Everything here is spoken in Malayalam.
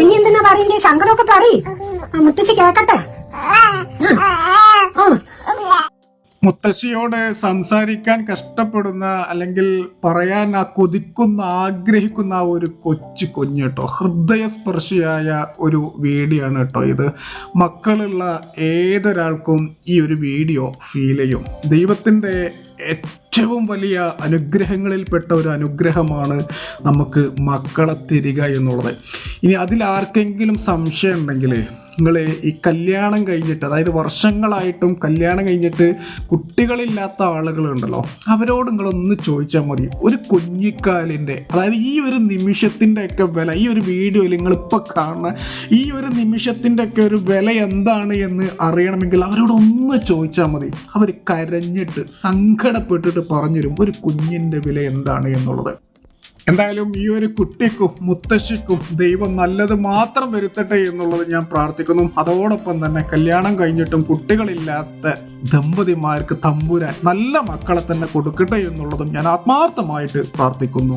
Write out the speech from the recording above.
നീ എന്തിനാ പറയണ്ടേ ശങ്കരൊക്കെ പറയ്. ആ, മുത്തശ്ശി കേക്കട്ടെ മുത്തശ്ശിയോട് സംസാരിക്കാൻ കഷ്ടപ്പെടുന്ന അല്ലെങ്കിൽ പറയാൻ ആ കൊതിക്കുന്ന ആഗ്രഹിക്കുന്ന ആ ഒരു കൊച്ചു കുഞ്ഞ് കേട്ടോ ഹൃദയസ്പർശിയായ ഒരു വീഡിയോ ആണ് കേട്ടോ ഇത്. മക്കളുള്ള ഏതൊരാൾക്കും ഈ ഒരു വീഡിയോ ഫീൽ ചെയ്യും. ദൈവത്തിന്റെ ഏറ്റവും വലിയ അനുഗ്രഹങ്ങളിൽപ്പെട്ട ഒരു അനുഗ്രഹമാണ് നമുക്ക് മക്കളെ തരിക എന്നുള്ളത്. ഇനി അതിൽ ആർക്കെങ്കിലും സംശയം നിങ്ങൾ ഈ കല്യാണം കഴിഞ്ഞിട്ട് അതായത് വർഷങ്ങളായിട്ടും കല്യാണം കഴിഞ്ഞിട്ട് കുട്ടികളില്ലാത്ത ആളുകളുണ്ടല്ലോ അവരോട് നിങ്ങളൊന്ന് ചോദിച്ചാൽ മതി. ഒരു കുഞ്ഞിക്കാലിന്റെ അതായത് ഈ ഒരു നിമിഷത്തിന്റെ ഒക്കെ വില ഈ ഒരു വീഡിയോയിൽ നിങ്ങളിപ്പോൾ കാണുന്ന ഈ ഒരു നിമിഷത്തിന്റെ ഒക്കെ ഒരു വില എന്താണ് എന്ന് അറിയണമെങ്കിൽ അവരോട് ഒന്ന് ചോദിച്ചാൽ മതി. അവർ കരഞ്ഞിട്ട് സങ്കടപ്പെട്ടിട്ട് പറഞ്ഞുതരും ഒരു കുഞ്ഞിന്റെ വില എന്താണ് എന്നുള്ളത്. എന്തായാലും ഈ ഒരു കുട്ടിക്കും മുത്തശ്ശിക്കും ദൈവം നല്ലത് മാത്രം വരുത്തട്ടെ എന്നുള്ളത് ഞാൻ പ്രാർത്ഥിക്കുന്നു. അതോടൊപ്പം തന്നെ കല്യാണം കഴിഞ്ഞിട്ടും കുട്ടികളില്ലാത്ത ദമ്പതിമാർക്ക് തമ്പുരാൻ നല്ല മക്കളെ തന്നെ കൊടുക്കട്ടെ എന്നുള്ളതും ഞാൻ ആത്മാർത്ഥമായിട്ട് പ്രാർത്ഥിക്കുന്നു.